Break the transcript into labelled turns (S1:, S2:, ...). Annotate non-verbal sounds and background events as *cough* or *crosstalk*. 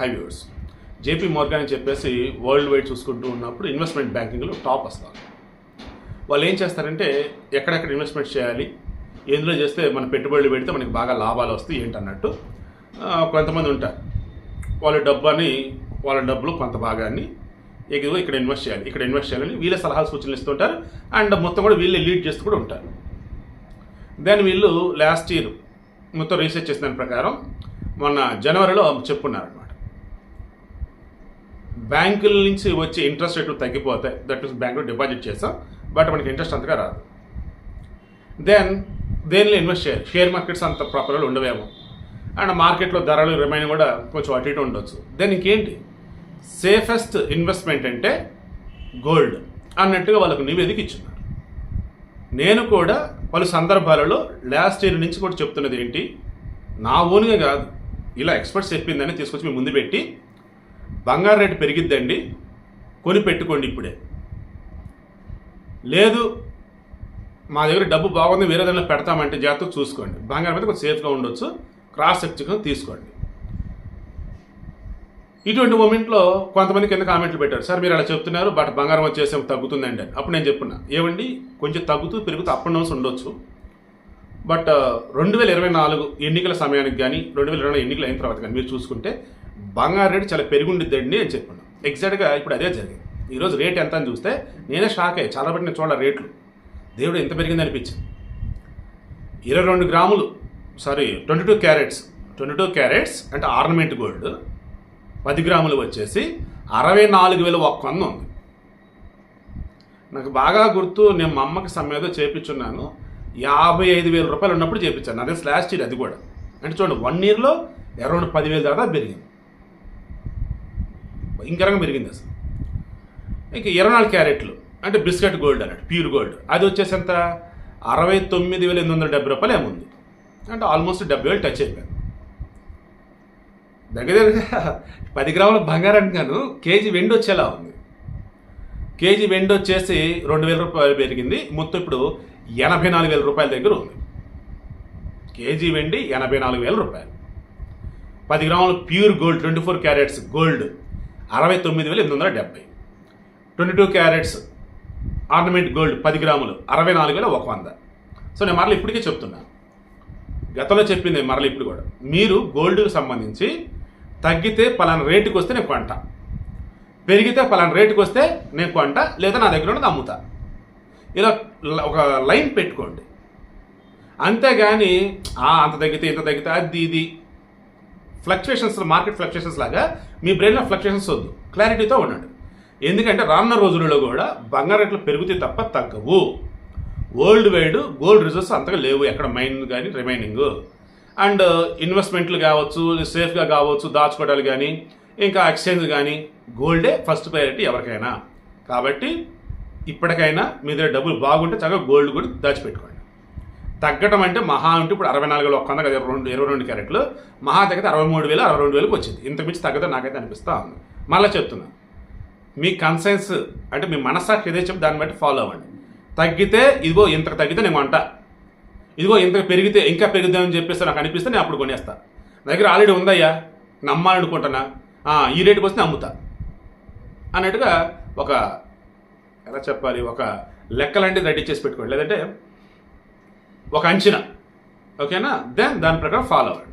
S1: High viewers JP Morgan అని చెప్పేసి world wide చూసుకుంటూ ఉన్నప్పుడు ఇన్వెస్ట్మెంట్ బ్యాంకింగ్లో టాప్ వస్తారు వాళ్ళు ఏం చేస్తారంటే ఎక్కడెక్కడ ఇన్వెస్ట్మెంట్ చేయాలి ఎందులో చేస్తే మన పెట్టుబడులు పెడితే మనకి బాగా లాభాలు వస్తాయి ఏంటన్నట్టు కొంతమంది ఉంటారు. వాళ్ళ డబ్బుని వాళ్ళ డబ్బులు కొంత భాగాన్ని ఎగువ ఇక్కడ ఇన్వెస్ట్ చేయాలి ఇక్కడ ఇన్వెస్ట్ చేయాలని వీళ్ళే సలహాలు సూచనలు ఇస్తుంటారు అండ్ మొత్తం కూడా వీళ్ళే లీడ్ చేస్తూ కూడా ఉంటారు. దెన్ వీళ్ళు లాస్ట్ ఇయర్ మొత్తం రీసెర్చ్ చేసిన దాని ప్రకారం మొన్న జనవరిలో చెప్పుకున్నారనమాట బ్యాంకుల నుంచి వచ్చే ఇంట్రెస్ట్ రేట్లు తగ్గిపోతాయి దట్ మీన్స్ బ్యాంకులో డిపాజిట్ చేస్తాం బట్ మనకి ఇంట్రెస్ట్ అంతగా రాదు. దెన్ దేనిలో ఇన్వెస్ట్ చేయాలి? షేర్ మార్కెట్స్ అంత ప్రాపర్గా ఉండవేమో. అండ్ మార్కెట్లో ధరలు రిమైన్ కూడా కొంచెం అటు ఇటు ఉండొచ్చు. దెన్ ఇంకేంటి? సేఫెస్ట్ ఇన్వెస్ట్మెంట్ అంటే గోల్డ్ అన్నట్టుగా వాళ్ళకు నివేదిక ఇచ్చున్నారు. నేను కూడా పలు సందర్భాలలో లాస్ట్ ఇయర్ నుంచి కూడా చెప్తున్నది ఏంటి? నా ఓన్గా కాదు. ఇలా ఎక్స్పర్ట్స్ చెప్పిందని తీసుకొచ్చి మీ ముందు పెట్టి బంగారు రేటు పెరిగిద్దండి. కొని పెట్టుకోండి ఇప్పుడే. లేదు మా దగ్గర డబ్బు బాగుంది వేరే దానిలో పెడతామంటే జాగ్రత్త చూసుకోండి. బంగారం మీద కొంచెం సేఫ్గా ఉండొచ్చు. క్రాస్ చెక్ తీసుకోండి. ఇటువంటి మూమెంట్లో కొంతమంది కింద కామెంట్లు పెట్టారు. సార్ మీరు అలా చెప్తున్నారు బట్ బంగారం వచ్చేసి తగ్గుతుందండి అని. అప్పుడు నేను చెప్పున్నా. ఏమండి కొంచెం తగ్గుతూ పెరుగుతూ అప్ అండ్ డౌన్స్ ఉండొచ్చు. బట్ రెండు వేల ఇరవై నాలుగు ఎన్నికల సమయానికి కానీ రెండు వేల ఇరవై ఎన్నికలు అయిన తర్వాత కానీ మీరు చూసుకుంటే బంగారు రేటు చాలా పెరుగుండిద్దండి అని చెప్పాను. ఎగ్జాక్ట్గా ఇప్పుడు అదే జరిగింది. ఈరోజు రేట్ ఎంత అని చూస్తే నేనే షాక్ అయ్యి. చాలా బట్టి నేను చూడాలి రేట్లు. దేవుడు ఎంత పెరిగింది అనిపించింది. ఇరవై రెండు గ్రాములు sorry twenty two carats twenty two carats అంటే ఆర్నమెంట్ గోల్డ్ పది గ్రాములు వచ్చేసి అరవై నాలుగు వేల ఒక్క వంద ఉంది. నాకు బాగా గుర్తు నేను మా అమ్మకి సమయంలో చేపించున్నాను. యాభై ఐదు వేల రూపాయలు ఉన్నప్పుడు చేపించాను. అదే లాస్ట్ ఇయర్ అది కూడా. అంటే చూడండి వన్ ఇయర్లో అరౌండ్ పదివేలు దాకా పెరిగింది. భయంకరంగా పెరిగింది అసలు. ఇంక ఇరవై నాలుగు క్యారెట్లు అంటే బిస్కెట్ గోల్డ్ అన్నట్టు ప్యూర్ గోల్డ్. అది వచ్చేసి ఎంత? అరవై తొమ్మిది వేల ఎనిమిది వందల డెబ్బై రూపాయలు ఏముంది? అంటే ఆల్మోస్ట్ డెబ్బై వేలు టచ్ అయిపోయింది. దగ్గర దగ్గర *laughs* పది గ్రాముల బంగారం గాను కేజీ వెండి వచ్చేలా ఉంది. కేజీ వెండి వచ్చేసి రెండు వేల రూపాయలు పెరిగింది. మొత్తం ఇప్పుడు ఎనభై నాలుగు వేల రూపాయల దగ్గర ఉంది. కేజీ వెండి ఎనభై నాలుగు వేల రూపాయలు. పది గ్రాములు pure gold twenty four carats gold. అరవై తొమ్మిది వేల ఎనిమిది వందల డెబ్బై twenty two carats ornament gold పది గ్రాములు అరవై నాలుగు వేల ఒక వంద. సో నేను మరల ఇప్పటికే చెప్తున్నా. గతంలో చెప్పింది మరల ఇప్పుడు కూడా. మీరు గోల్డ్కి సంబంధించి తగ్గితే పలానా రేటుకి వస్తే నేను కొంట. పెరిగితే పలానా రేటుకి వస్తే నేను కొంట లేదా నా దగ్గర ఉన్నది అమ్ముతా. ఇలా ఒక లైన్ పెట్టుకోండి. అంతేగాని అంత తగ్గితే ఇంత తగ్గితే అది ఇది ఫ్లక్చుయేషన్స్ మార్కెట్ ఫ్లక్చుయేషన్స్ లాగా మీ బ్రెయిన్లో ఫ్లక్చుయేషన్స్ వద్దు. క్లారిటీతో ఉండండి. ఎందుకంటే రానున్న రోజులలో కూడా బంగారు రేట్లు పెరుగుతాయి తప్ప తగ్గవు. వరల్డ్ వైడ్ గోల్డ్ రిజర్వ్స్ అంతగా లేవు ఎక్కడ మైన్ కానీ రిమైనింగ్ అండ్ ఇన్వెస్ట్మెంట్లు కావచ్చు సేఫ్గా కావచ్చు దాచుకోవడాలు కానీ ఇంకా ఎక్స్చేంజ్ కానీ గోల్డే ఫస్ట్ ప్రయారిటీ ఎవరికైనా. కాబట్టి ఇప్పటికైనా మీ దగ్గర డబ్బులు బాగుంటే చక్కగా గోల్డ్ కూడా దాచిపెట్టుకోండి. తగ్గటం అంటే మహా అంటే ఇప్పుడు అరవై నాలుగు వేల ఒక్క వంద కదా రెండు ఇరవై రెండు క్యారెట్లు. మహా తగ్గితే అరవై మూడు వేలు అరవై రెండు వేలకు వచ్చింది. ఇంతకు మించి తగ్గదో నాకైతే అనిపిస్తా ఉంది. మళ్ళీ చెప్తున్నా. మీ కన్సెన్స్ అంటే మీ మనస్సాక్షి ఏదైతే చెప్పి దాన్ని బట్టి ఫాలో అవ్వండి. తగ్గితే ఇదిగో ఇంతకు తగ్గితే నేను అంట ఇదిగో ఇంతకు పెరిగితే ఇంకా పెరుగుదామని చెప్పేసి నాకు అనిపిస్తే నేను అప్పుడు కొనేస్తా. నా దగ్గర ఆల్రెడీ ఉందయ్యా. నమ్మాలనుకుంటున్నా. ఈ రేటుకి వస్తే అమ్ముతా అన్నట్టుగా ఒక ఎలా చెప్పాలి ఒక లెక్కలాంటిది రెడీ చేసి పెట్టుకోండి. లేదంటే ఒక అంచనా. ఓకేనా? దెన్ దాని ప్రకారం ఫాలో అవ్వండి